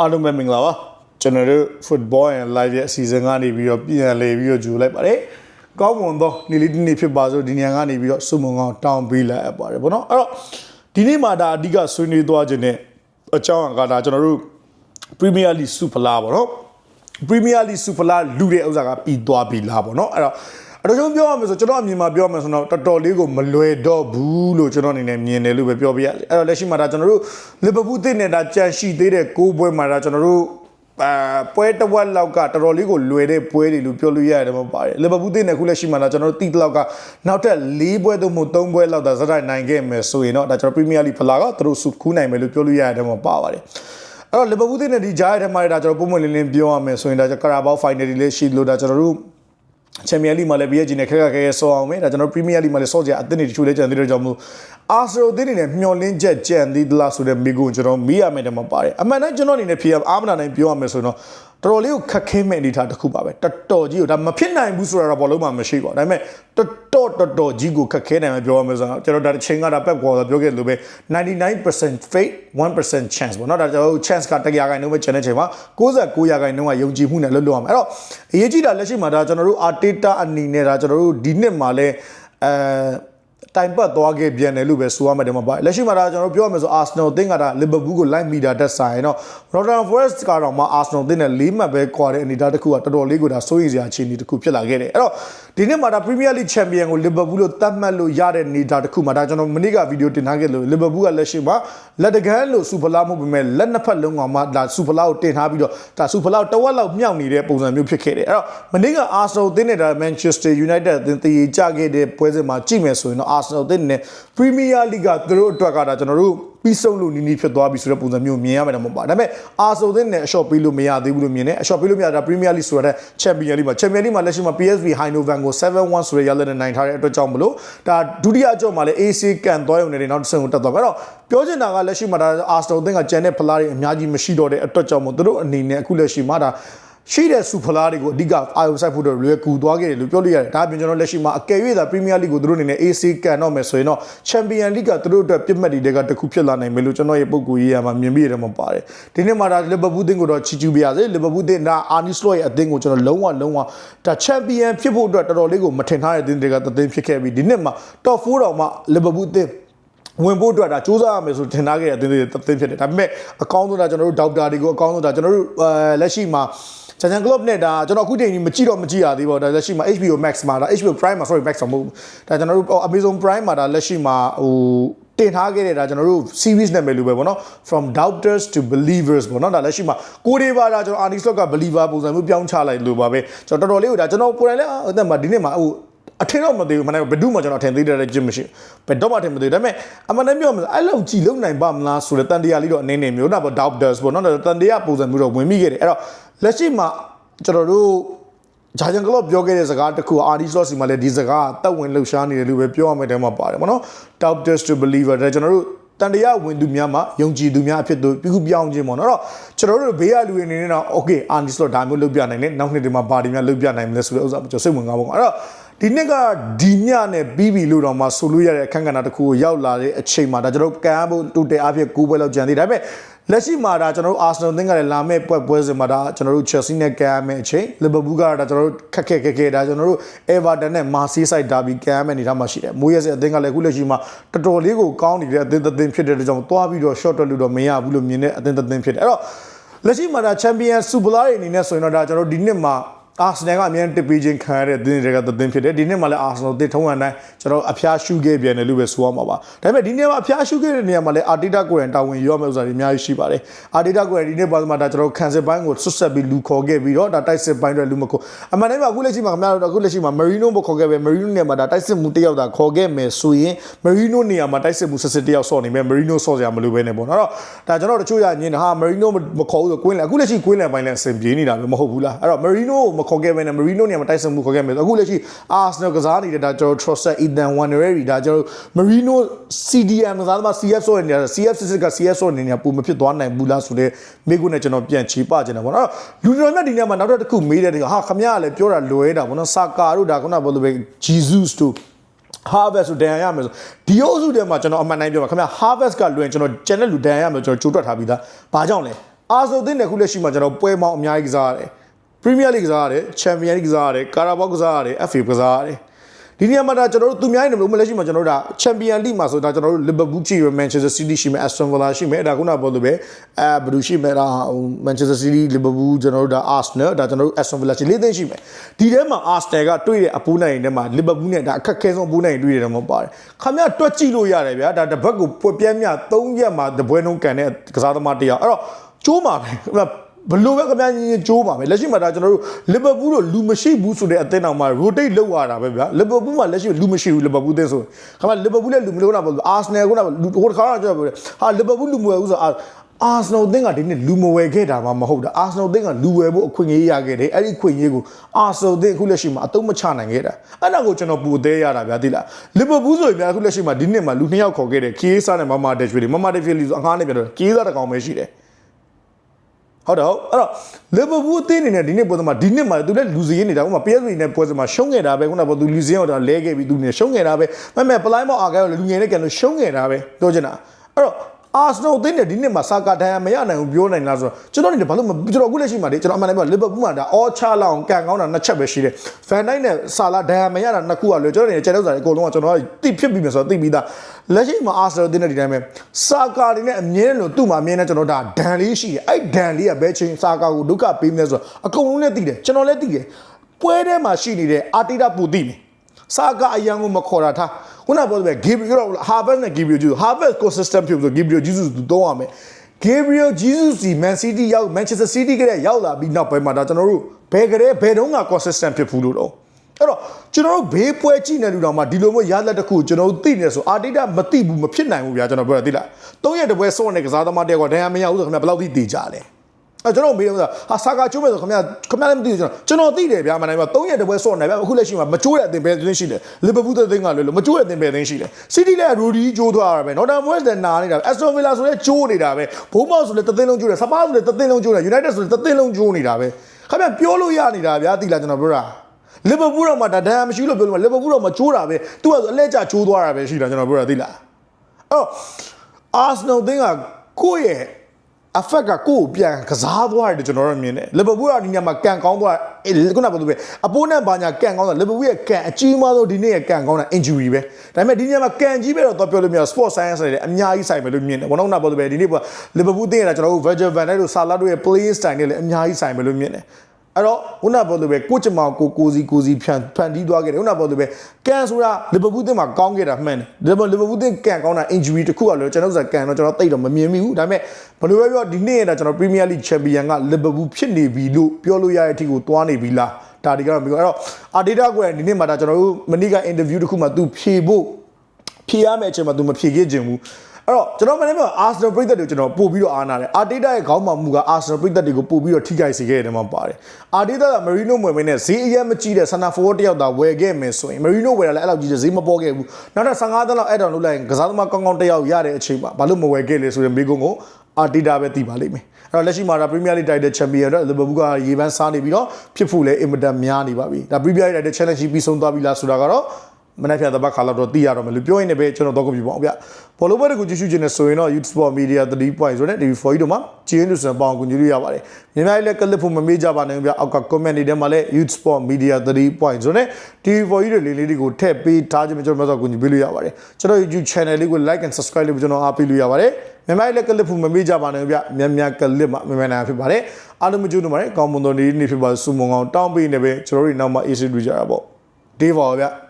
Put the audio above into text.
အားလုံးပဲမင်္ဂလာပါကျွန်တော်တို့ football and live ရဲ့အစီအစဉ်ကနေပြီးတော့ပြန်လည်ပြီးတော့ကြိုလိုက်ပါတယ်ကောင်းမွန်သောနေ့လေးတစ်နေ့ဖြစ်ပါစို့ဒီညကနေပြီးတော့စုမုံကောင်းတောင်းပေးလိုက်ရပါတယ်ဗောနော်အဲ့တော့ဒီနေ့မှာဒါအဓိကဆွေးနွေးသွားခြင်းနဲ့အကြောင်းအရာကဒါကျွန်တော်တို့ Premier League Super လာဗောနော် Premier League Super လာလူတဲ့ဥစ္စာကပြီးသွားပြီလားဗောနော်အဲ့တော့ အတော်ဆုံးပြောရမယ်ဆိုကျွန်တော်အမြင်မှာပြောရမယ်ဆိုတော့တော်တော်လေးကိုမလွယ်တော့ဘူးလို့ကျွန်တော်အနေနဲ့မြင်တယ်လို့ပဲပြောပြရစီအဲ့တော့လက်ရှိမှာဒါကျွန်တော်တို့လီဗာပူးတင်နေတာကြန့်ရှိသေးတဲ့ကိုးပွဲမှာဒါကျွန်တော်တို့အာပွဲတစ်ဝက်လောက်ကတော်တော်လေးကိုလွယ်တဲ့ပွဲတွေလို့ပြောလို့ရတယ်မပါတယ်လီဗာပူးတင်နေခုလက်ရှိမှာဒါကျွန်တော်တို့တီးတလောက်ကနောက်ထပ်၄ပွဲသို့မဟုတ်၃ပွဲလောက်ဒါစတိုက်နိုင်ခဲ့မယ်ဆိုရင်တော့ဒါကျွန်တော်ပရီးမီးယားလိဖလာကသူတို့စုခူးနိုင်မယ်လို့ပြောလို့ရတယ်မပါပါတယ်အဲ့တော့လီဗာပူးတင်တဲ့ဒီဂျားရဲ့ထဲမှာဒါကျွန်တော်ပုံမှန်လင်းလင်းပြောရမယ်ဆိုရင်ဒါကျွန်တော်ကာရာဘောက်ဖိုင်နယ်တွေလည်းရှိလို့ဒါကျွန်တော်တို့ ချန်ပီယံလိမှာလည်း PSG နဲ့ခက်ခက်ခဲခဲဆောအောင်မယ်ဒါကျွန်တော်ပရီးမီးယားလိမှာလည်းဆော့ကြအသင်းတွေတချို့လည်းကြံသေးတဲ့ကြောင့်မို့အာဆယ်နယ်နဲ့မျော်လင့်ချက်ကြံသေးသလားဆိုတဲ့မိကုကျွန်တော်မေးရမယ်တယ်မှာပါတယ်အမှန်တမ်းကျွန်တော်အနေနဲ့ဖြေရအားမနာနိုင်ပြောရမယ်ဆိုတော့ တော်တော်လေးကိုခက်ခဲမဲ့အနေထားတစ်ခုပါပဲတော်တော်ကြီးကိုဒါမဖြစ်နိုင်ဘူးဆိုတာတော့ဘောလုံးမှာမရှိပါဘူးဒါပေမဲ့တော်တော်တော်တော်ကြီးကိုခက်ခဲနိုင်မယ်ပြောရမယ်ဆိုတော့ကျွန်တော်ဒါတစ်ချိန်ကဒါပက်ကော်ပြောခဲ့လို့ပဲ99% fate 1% chance ပေါ့နော်ဒါကျွန်တော်တို့ chance က100ရာခိုင်နှုန်းပဲ chance ချိန်မှာ69ရာခိုင်နှုန်းကယုံကြည်မှုနဲ့လွတ်လွတ်အောင်အဲ့တော့အရေးကြီးတာလက်ရှိမှာဒါကျွန်တော်တို့ Arteta အနေနဲ့ဒါကျွန်တော်တို့ဒီနှစ်မှာလဲအဲ တိုင်ပတ်သွားခဲ့ပြန်တယ်လို့ပဲဆိုရမှာတယ်မှာပါလက်ရှိမှာဒါကျွန်တော်တို့ပြောရမယ်ဆို Arsenal အသင်းကဒါ Liverpool ကိုလိုက်မိတာတက်ဆိုင်တော့ Nottingham Forest ကတော့မှ Arsenal အသင်းနဲ့၄မှတ်ပဲကွာတဲ့အနေအထားတစ်ခုကတော်တော်လေးကိုဒါစိုးရိမ်စရာအခြေအနေတစ်ခုဖြစ်လာခဲ့တယ်အဲ့တော့ဒီနေ့မှာဒါ Premier League Champion ကို Liverpool လို့သတ်မှတ်လို့ရတဲ့အနေအထားတစ်ခုမှာဒါကျွန်တော်မနေ့ကဗီဒီယိုတင်ထားခဲ့လို့ Liverpool ကလက်ရှိမှာလက်တကန်းလို့ Super League မဟုတ်ပေမဲ့လက်နှစ်ဖက်လုံးကမှဒါ Super League ကိုတင်ထားပြီးတော့ဒါ Super League တဝက်လောက်မြောက်နေတဲ့ပုံစံမျိုးဖြစ်ခဲ့တယ်အဲ့တော့မနေ့က Arsenal အသင်းနဲ့ဒါ Manchester United အသင်းတည်ကြခဲ့တဲ့ပွဲစဉ်မှာကြည့်မယ်ဆိုရင်တော့ Arsenal အသင်းနဲ့ Premier League ကသူတို့အတွက်ကဒါကျွန်တော်တို့ပြီးဆုံးလို့နီးနီးဖြစ်သွားပြီဆိုတဲ့ပုံစံမျိုးမြင်ရမှာတော့မဟုတ်ပါဒါပေမဲ့အာဆိုသင်းနဲ့အရှော့ပေးလို့မရသေးဘူးလို့မြင်တယ်အရှော့ပေးလို့မရတာ Premier League ဆိုတဲ့ Champion League မှာ Champion League မှာလက်ရှိမှာ PSV Eindhoven ကို7-1ဆိုတဲ့ရလဒ်နဲ့နိုင်ထားတဲ့အတွက်ကြောင့်မလို့ဒါဒုတိယအကြော့မှာလည်း AC ကန်သွားရုံနဲ့နောက်တစ်ဆင့်ကိုတက်သွားမယ်အဲ့တော့ပြောချင်တာကလက်ရှိမှာဒါ Arsenal သင်းကကျန်တဲ့ဖလားတွေအများကြီးမရှိတော့တဲ့အတွက်ကြောင့်မို့သူတို့အနေနဲ့အခုလက်ရှိမှာဒါ ရှိတဲ့စူဖလားတွေကိုအဓိကအာယုံဆိုင်ဖို့တော့လွယ်ကူသွားခဲ့တယ်လို့ပြောလို့ရတယ်ဒါအပြင်ကျွန်တော်လက်ရှိမှာအကယ်၍သာ Premier League ကိုသူတို့အနေနဲ့ AC ကန်တော့မယ်ဆိုရင်တော့ Champion League ကသူတို့အတွက်ပြစ်မှတ်တွေကတခုဖြစ်လာနိုင်မယ်လို့ကျွန်တော်ရဲ့ပုံကူရေးရမှာမြင်မိရတယ်မှာပါတယ်ဒီနေ့မှာဒါ Liverpool တင်းကိုတော့ချီကျူးပြရစေ Liverpool တင်းဒါ Arne Slot ရဲ့အသင်းကိုကျွန်တော်လုံးဝလုံးဝဒါ Champion ဖြစ်ဖို့အတွက်တော်တော်လေးကိုမထင်ထားတဲ့တင်းတွေကတသင်းဖြစ်ခဲ့ပြီးဒီနေ့မှာ Top 4တောင်မှ Liverpool တင်းဝင်ဖို့အတွက်ဒါစူးစမ်းရမယ်ဆိုထင်ထားခဲ့တဲ့အသင်းတွေတသင်းဖြစ်တယ်ဒါပေမဲ့အကောင်းဆုံးဒါကျွန်တော်တို့ဒေါက်တာတွေကိုအကောင်းဆုံးဒါကျွန်တော်တို့အဲလက်ရှိမှာ ချန်ချန်ကလပ်နဲ့ဒါကျွန်တော်အခုချိန်ကြီးမကြည့်တော့မကြည့်ရသေးပါဘူးဒါလက်ရှိမှာ HBO Max မှာဒါ HBO Prime မှာ sorry Max မဟုတ်ဘူးဒါကျွန်တော်တို့ Amazon Prime မှာဒါလက်ရှိမှာဟိုတင်ထားခဲ့တဲ့ဒါကျွန်တော်တို့ series နာမည်လိုပဲပေါ့နော် from doubters to believers ပေါ့နော်ဒါလက်ရှိမှာကိုတွေပါဒါကျွန်တော် Arnie Slot က believer ပုံစံမျိုးပြောင်းချလိုက်လို့ပါပဲကျွန်တော်တော်တော်လေးကိုဒါကျွန်တော်ကိုယ်တိုင်လည်းအဲ့ဒါမှဒီနေ့မှာဟိုအထင်တော့မသေးဘူးမနေ့ဘယ်သူမှကျွန်တော်ထင်သေးတယ်ကြည့်မရှိဘယ်တော့မှထင်မသေးဘူးဒါပေမဲ့အမှန်တမ်းပြောမှအဲ့လောက်ကြည်လုံနိုင်ပါမလားဆိုတဲ့တန်တရားလေးတော့အနေနဲ့မျိုးတော့ doubters ပေါ့နော်တန်တရားပုံစံမျိုးတော့ဝင်မိခဲ့တယ်အဲ့တော့ လက်ရှိမှာကျွန်တော်တို့ဂျာဂျန်ကလော့ပြောခဲ့တဲ့စကားတစ်ခုအာဒီစလော့စီမှာလည်းဒီစကားတက်ဝင်လှုပ်ရှားနေတယ်လို့ပဲပြောရမယ်တဲမှာပါတယ်ပေါ့နော် doubters to believer ဒါကျွန်တော်တို့တန်တရားဝင်သူများမှာယုံကြည်သူများအဖြစ်တို့ပြုပြောင်းခြင်းပေါ့နော်အဲ့တော့ကျွန်တော်တို့ဘေးကလူတွေအနေနဲ့တော့ okay အာဒီစလော့ဒါမျိုးလုပ်ပြနိုင်တယ်နောက်နှစ်တွေမှာဘာတွေများလုပ်ပြနိုင်မလဲဆိုတဲ့ဥစ္စာကျွန်တော်စိတ်ဝင်စားပါပေါ့အဲ့တော့ ဒီနှစ်ကဒီညနဲ့ပြီးပြီလို့တော့မှဆိုလို့ရတဲ့အခန်းကဏ္ဍတစ်ခုကိုရောက်လာတဲ့အချိန်မှာဒါကျွန်တော်ကံဖို့တူတဲ့အဖြစ်ကိုးပွဲလောက်ကြံသေးဒါပေမဲ့လက်ရှိမှာဒါကျွန်တော်တို့ Arsenal သင်းကလည်းလာမဲ့ပွဲပွဲစဉ်မှာဒါကျွန်တော်တို့ Chelsea နဲ့ကံရမယ့်အချိန် Liverpool ကဒါကျွန်တော်တို့ခက်ခက်ခက်ခဲဒါကျွန်တော်တို့ Everton နဲ့ Merseyside derby ကံရမယ့်အနေထားမှာရှိတယ်။မိုးရဲစအသင်းကလည်းအခုလက်ရှိမှာတော်တော်လေးကိုကောင်းနေတဲ့အသင်းသင်းဖြစ်တဲ့အတွက်ကြောင့်သွားပြီးတော့ short တက်လို့တော့မရဘူးလို့မြင်တဲ့အသင်းသင်းဖြစ်တယ်။အဲ့တော့လက်ရှိမှာဒါ Champion Super League အနေနဲ့ဆိုရင်တော့ဒါကျွန်တော်တို့ဒီနှစ်မှာ အာဆနယ်ကအမြဲတစ်ပေးချင်းခံရတဲ့တင်းတွေကတင်းဖြစ်တယ်ဒီနှစ်မှာလည်းအာဆနယ်တစ်ထုံးရတိုင်းကျွန်တော်အဖျားရှုခဲ့ပြန်တယ်လို့ပဲဆိုရမှာပါဒါပေမဲ့ဒီနေ့မှာအဖျားရှုခဲ့တဲ့နေရာမှာလည်းအာတီတာကိုရန်တာဝန်ရောမယ့်ဥစ္စာတွေအများကြီးရှိပါတယ်အာတီတာကိုရန်ဒီနေ့ပါမှာဒါကျွန်တော်ခံစစ်ပိုင်းကိုဆွတ်ဆက်ပြီးလူခေါ်ခဲ့ပြီးတော့ဒါတိုက်စစ်ပိုင်းတွေလူမခေါ်အမှန်တမ်းမှာအခုလက်ရှိမှာခင်ဗျားတို့အခုလက်ရှိမှာမရီနိုမခေါ်ခဲ့ပဲမရီနိုနေရာမှာဒါတိုက်စစ်မှုတယောက်သာခေါ်ခဲ့မယ်ဆိုရင်မရီနိုနေရာမှာတိုက်စစ်မှုဆက်စစ်တယောက်ဆော့နေမယ်မရီနိုဆော့စရာမလိုပဲနဲ့ပေါ့နော်ဒါကျွန်တော်တို့တချို့ရညင်းဟာမရီနိုမခေါ်ဘူးဆိုကွင်းလဲအခုလက်ရှိကွင်းလဲပိုင်းလဲအဆင်ပြေနေတာပဲမဟုတ်ဘူးလားအဲ့တော့မရီနိုကိုမခေါ်ခဲ့ပဲနဲ့မရီနိုနေရာမှာတိုက်စစ်မှုခေါ်ခဲ့မယ်အခုလက်ရှိအာဆနယ်ကစားနေတဲ့ဒါကျွန်တော် Trossard Ethan Wandereri ဒါကျွန်တော် Marino CDM ကစားသမား CF ဆိုနေတာ CF စစ်က CF ဆိုနေတာပုံမဖြစ်သွားနိုင်ဘူးလားဆိုတဲ့မိကုနဲ့ကျွန်တော်ပြန်ချေပကြတယ်ပေါ့နော်လူတော်မြတ်ဒီနေ့မှာနောက်တစ်ခုမေးတယ်ဒီဟာခမရကလည်းပြောတာလွဲတာပေါ့နော်စာကာတို့ဒါခုနကပြောလို့ပဲ Jesus တို့ harvest ဆိုဒဏ်ရာရမယ်ဆိုဒီအုပ်စုထဲမှာကျွန်တော်အမှန်တိုင်းပြောမှာခင်ဗျ harvest ကလွင်ကျွန်တော်ကျန်တဲ့လူဒဏ်ရာရမယ်ကျွန်တော်ကြိုးတွက်ထားပြီးသားဘာကြောင့်လဲအာဆိုအသင်းနဲ့ခုလက်ရှိမှာကျွန်တော်ပွဲမောင်းအများကြီးကစားရတယ် ပရီးမီးယားလိကစားရတယ်ချန်ပီယံလိကစားရတယ်ကာရာဘောကစားရတယ် FA ကစားရတယ်ဒီနေရာမှာဒါကျွန်တော်တို့သူများနေမလို့မလက်ရှိမှာကျွန်တော်တို့ဒါချန်ပီယံလိမှာဆိုဒါကျွန်တော်တို့လီဗာပူးရှိရမန်ချက်စတာစီးတီးရှိမယ်အက်စတွန်ဗီလာရှိမယ်ဒါခုနကပြောလို့ပဲအဲဘယ်သူရှိမယ်ဒါမန်ချက်စတာစီးတီးလီဗာပူးကျွန်တော်တို့ဒါအာဆနယ်ဒါကျွန်တော်တို့အက်စတွန်ဗီလာရှိလေးသိန်းရှိမယ်ဒီထဲမှာအာဆနယ်ကတွေ့တဲ့အပူးနိုင်ထဲမှာလီဗာပူးနဲ့ဒါအခက်ခဲဆုံးအပူးနိုင်တွေ့ရတယ်မဟုတ်ပါတယ်ခမရတွက်ကြည့်လို့ရတယ်ဗျာဒါတစ်ဘက်ကိုပွက်ပြဲမြ၃ရက်မှာတပွဲလုံးကန်တဲ့ကစားသမားတစ်ယောက်အဲ့တော့ကျိုးမှာပဲ ဘလို့ပဲခင်ဗျာကြီးကြီးကြိုးပါမယ်လက်ရှိမှာဒါကျွန်တော်တို့လီဗာပူးတို့လူမရှိဘူးဆိုတဲ့အသင်းတော်မှာ rotate လုပ်ရတာပဲဗျာလီဗာပူးမှာလက်ရှိလူမရှိဘူးလီဗာပူးအသင်းဆိုခင်ဗျာလီဗာပူးလည်းလူမလို့တာပေါ့အာဆနယ်ကလူဟိုတစ်ခါတော့ကျွန်တော်ပြောတယ်ဟာလီဗာပူးလူမဝယ်ဘူးဆိုအာအာဆနယ်အသင်းကဒီနေ့လူမဝယ်ခဲ့တာမှမဟုတ်တာအာဆနယ်အသင်းကလူဝယ်ဖို့အခွင့်အရေးရခဲ့တယ်အဲ့ဒီအခွင့်အရေးကိုအာဆနယ်အသင်းအခုလက်ရှိမှာအတုံးမချနိုင်ခဲ့တာအဲ့ဒါကိုကျွန်တော်ပူသေးရတာဗျာသိလားလီဗာပူးဆိုရင်ဗျာအခုလက်ရှိမှာဒီနေ့မှာလူနှစ်ယောက်ခေါ်ခဲ့တယ်ကီးစားနဲ့မမတက်ရွှေတွေမမတက်ရွှေလီဆိုအငှားနဲ့ပြောတယ်ကီးစားတစ်ကောင်ပဲရှိတယ် ဟုတ်တယ်ဟုတ်အဲ့တော့လီဗာပူးအသင်းအနေနဲ့ဒီနေ့ပွဲစဉ်မှာဒီနေ့မှာသူလည်းလူစည်းနေတာဥပမာ PSG နဲ့ပွဲစဉ်မှာရှုံးခဲ့တာပဲခုနကပြောသူလူစည်းအောင်လဲခဲ့ပြီးသူနေရှုံးခဲ့တာပဲမမဲ့ပလိုင်းမောက်အာဂဲကိုလူငယ်နဲ့ကန်လို့ရှုံးခဲ့တာပဲပြောချင်တာအဲ့တော့ အာဆနယ်အသင်းနဲ့ဒီနေ့မှာစာကာဒဏ်ရာမရနိုင်ဘူးပြောနိုင်လားဆိုတော့ကျွန်တော်နေတယ်ဘာလို့မကျွန်တော်အခုလက်ရှိမှာလေကျွန်တော်အမှန်တမ်းပြောလီဗာပူးမှာဒါအော်ချလာအောင်ကန်ကောင်းတာနှစ်ချက်ပဲရှိတယ်ဖန်တိုင်းနဲ့ဆာလာဒဏ်ရာမရတာနှစ်ခုကလေကျွန်တော်နေကျတဲ့ဥစ္စာတွေအကုန်လုံးကကျွန်တော်ကတိဖြစ်ပြီးမယ်ဆိုတော့သိပြီးသားလက်ရှိမှာအာဆနယ်အသင်းနဲ့ဒီတိုင်းပဲစာကာတွေနဲ့အမြဲတမ်းလို့သူ့မှာအမြဲတမ်းကျွန်တော်ဒါဒဏ်လေးရှိတယ်အဲ့ဒဏ်လေးကဘယ်ချိန်စာကာကိုဒုက္ခပေးမလဲဆိုတော့အကုန်လုံးလည်းသိတယ်ကျွန်တော်လည်းသိတယ်ပွဲထဲမှာရှိနေတဲ့အာတီတာပူသိတယ်စာကအရန်ကိုမခေါ်တာထား ခုနပြောတယ်ဂေဘရီယယ်ဟာဗတ်နဲ့ဂေဘရီယယ်ဂျူဟာဗတ်ကို system ဖြစ်ဆိုဂေဘရီယယ်ဂျူးသူသုံးရမယ်ဂေဘရီယယ်ဂျီဇုစီမန်စီးတီးရောက်မန်ချက်စတာစီးတီးကလေးရောက်လာပြီးနောက်ပိုင်းမှာဒါကျွန်တော်တို့ဘယ်ကလေးဘယ်တုန်းက consistent ဖြစ်ဘူးလို့တော့အဲ့တော့ကျွန်တော်တို့ဘေးပွဲကြည့်နေလူတော်မှာဒီလိုမျိုးရလက်တစ်ခုကျွန်တော်တို့သိနေဆိုအာတိတာမသိဘူးမဖြစ်နိုင်ဘူးဗျာကျွန်တော်ပြောရသိလား၃ရက်တပွဲစောနေကစားသမားတယောက်ကဒဏ်ရာမရဘူးဆိုခင်ဗျာဘယ်လောက်ထိတည်ကြလဲ အဲကျွန်တော်မေးတယ်ဆိုတာဟာစာကာချိုးမယ်ဆိုခင်ဗျာခင်ဗျာလည်းမသိဘူးကျွန်တော်ကျွန်တော်သိတယ်ဗျာမနိုင်ပါ3ရက်တပွဲဆော့နေဗျာအခုလက်ရှိမှာမချိုးတဲ့အသင်ပဲသင်းရှိတယ်လီဗာပူးတဲ့သင်းကလည်းလို့မချိုးတဲ့အသင်ပဲသင်းရှိတယ်စီးတီလည်းရူဒီဂျိုးသွားတာပဲနော်တမ်ဝက်စ်လည်းနာနေတာပဲအက်စတိုဗီလာဆိုလည်းချိုးနေတာပဲဘိုးမောက်ဆိုလည်းတသင်းလုံးချိုးတယ်စပါးဆိုလည်းတသင်းလုံးချိုးတယ်ယူနိုက်တက်ဆိုလည်းတသင်းလုံးချိုးနေတာပဲခင်ဗျာပြောလို့ရနေတာဗျာသိလားကျွန်တော်ပြောတာလီဗာပူးတော့မှဒါဒဏ်ရာမရှိလို့ပြောလို့လီဗာပူးတော့မချိုးတာပဲသူကဆိုအလဲကျချိုးသွားတာပဲရှိတာကျွန်တော်ပြောတာသိလားအဲ့တော့အာဆနယ်သင်းကကိုယ့်ရဲ့ affect ကကိုယ့်ကိုပြန်ကစားသွားတယ်ကျွန်တော်တို့မြင်တယ်လီဗာပူးကဒီညမှာကန်ကောင်းသွားခုနကပြောလို့ပဲအပိုးနဲ့ဘာညာကန်ကောင်းတာလီဗာပူးရဲ့ကန်အကြီးမားဆုံးဒီနေ့ရဲ့ကန်ကောင်းတာ injury ပဲဒါပေမဲ့ဒီညမှာကန်ကြီးပဲတော့တော့ပြောလို့မရ sport science တွေလည်းအများကြီးဆိုင်ပဲလို့မြင်တယ်ဘောနော်နာပြောလို့ပဲဒီနေ့ကလီဗာပူးတင်းရတာကျွန်တော်တို့ Virgil van Dijk တို့ Salah တို့ရဲ့ play style တွေလည်းအများကြီးဆိုင်ပဲလို့မြင်တယ် အဲ့တော့ခုနပြောလို့ပဲကိုချမောင်ကိုကိုစီကိုစီဖြန်ဖန်တီးသွားခဲ့တယ်ခုနပြောလို့ပဲကန်ဆိုတာလီဗာပူးတင်းမှာကောင်းခဲ့တာမှန်တယ်ဒါပေမဲ့လီဗာပူးတင်းကန်ကောင်းတာ injury တစ်ခုကလည်းကျွန်တော်တို့ကကန်တော့ကျွန်တော်သိတော့မမြင်မိဘူးဒါပေမဲ့ဘယ်လိုပဲပြောဒီနေ့ရတာကျွန်တော် Premier League Champion ကလီဗာပူးဖြစ်နေပြီလို့ပြောလို့ရတဲ့အထိကိုသွားနေပြီလားဒါဒီကတော့ပြီးတော့အဲ့တော့အာဒေတာကိုဒီနေ့မှာဒါကျွန်တော်တို့မနေ့က interview တစ်ခုမှသူဖြေဖို့ဖြေရမယ့်အချိန်မှာသူမဖြေခဲ့ခြင်းဘူး အဲ့တော့ကျွန်တော်မနေ့ကအာဆနယ်ပရိသတ်တွေကျွန်တော်ပို့ပြီးတော့အားနာတယ်အာတေတာရဲ့ခေါင်းမှမူကအာဆနယ်ပရိသတ်တွေကိုပို့ပြီးတော့ထိခိုက်စေခဲ့တယ်မှာပါတယ်အာတေတာကမရီနိုမွေမင်းနဲ့ဈေးအရက်မကြီးတဲ့ဆန်နာဖိုးတယောက်သာဝယ်ခဲ့မယ်ဆိုရင်မရီနိုဝယ်တာလည်းအဲ့လောက်ကြီးတဲ့ဈေးမပေါ်ခဲ့ဘူးနောက်တော့15သန်းလောက်အဲ့တောင်လုပ်လိုက်ရင်ကစားသမားကောင်းကောင်းတယောက်ရတဲ့အချိန်မှာဘာလို့မဝယ်ခဲ့လဲဆိုရင်မိကုန်းကိုအာတေတာပဲတည်ပါလိမ့်မယ်အဲ့တော့လက်ရှိမှာဒါပရီးမီးယားလိဂ်တိုက်တဲ့ချန်ပီယံတော့လီဗာပူးကရေပန်းစားနေပြီးတော့ဖြစ်ဖို့လည်းအင်မတန်များနေပါပြီဒါပရီးမီးယားလိဂ်တိုက်တဲ့ challenge ပြီးဆုံးသွားပြီလားဆိုတာကတော့ မနေ့ဖြန်တပတ်ခါလောက်တော့သိရတော့မယ်လို့ပြောရင်းနဲ့ပဲကျွန်တော်တော့ကပြပါအောင်ဗျဘောလုံးပွဲတကူကြည့်ရှုခြင်းနဲ့ဆိုရင်တော့ Youth Sport Media 3 point ဆိုတဲ့ TV4 တို့မှာကျင်းလို့ဆိုရင်ပေါအောင်ကူညီလို့ရပါတယ်မြန်မာပြည်လည်းကလစ်ဖို့မမေ့ကြပါနဲ့ဗျအောက်က comment တွေထဲမှာလည်း Youth Sport Media 3 point ဆိုတဲ့ TV4 တွေလေးလေးတွေကိုထည့်ပေးထားခြင်းကျွန်တော်တို့ကူညီပေးလို့ရပါတယ်ကျွန်တော် YouTube channel လေးကို like and subscribe လုပ်ပြီးကျွန်တော်အားပေးလို့ရပါတယ်မြန်မာပြည်လည်းကလစ်ဖို့မမေ့ကြပါနဲ့ဗျမြန်မြန်ကလစ်မှာမြန်မြန်နိုင်ဖြစ်ပါတယ်အားလုံးမကြိုးနေပါတယ်ကောင်းမွန်သောနေ့နေ့ဖြစ်ပါစုမုံကောင်းတောင်းပေးနေပဲကျွန်တော်တို့နောက်မှ AC တွေ့ကြတာပေါ့ဒေးပါဗျ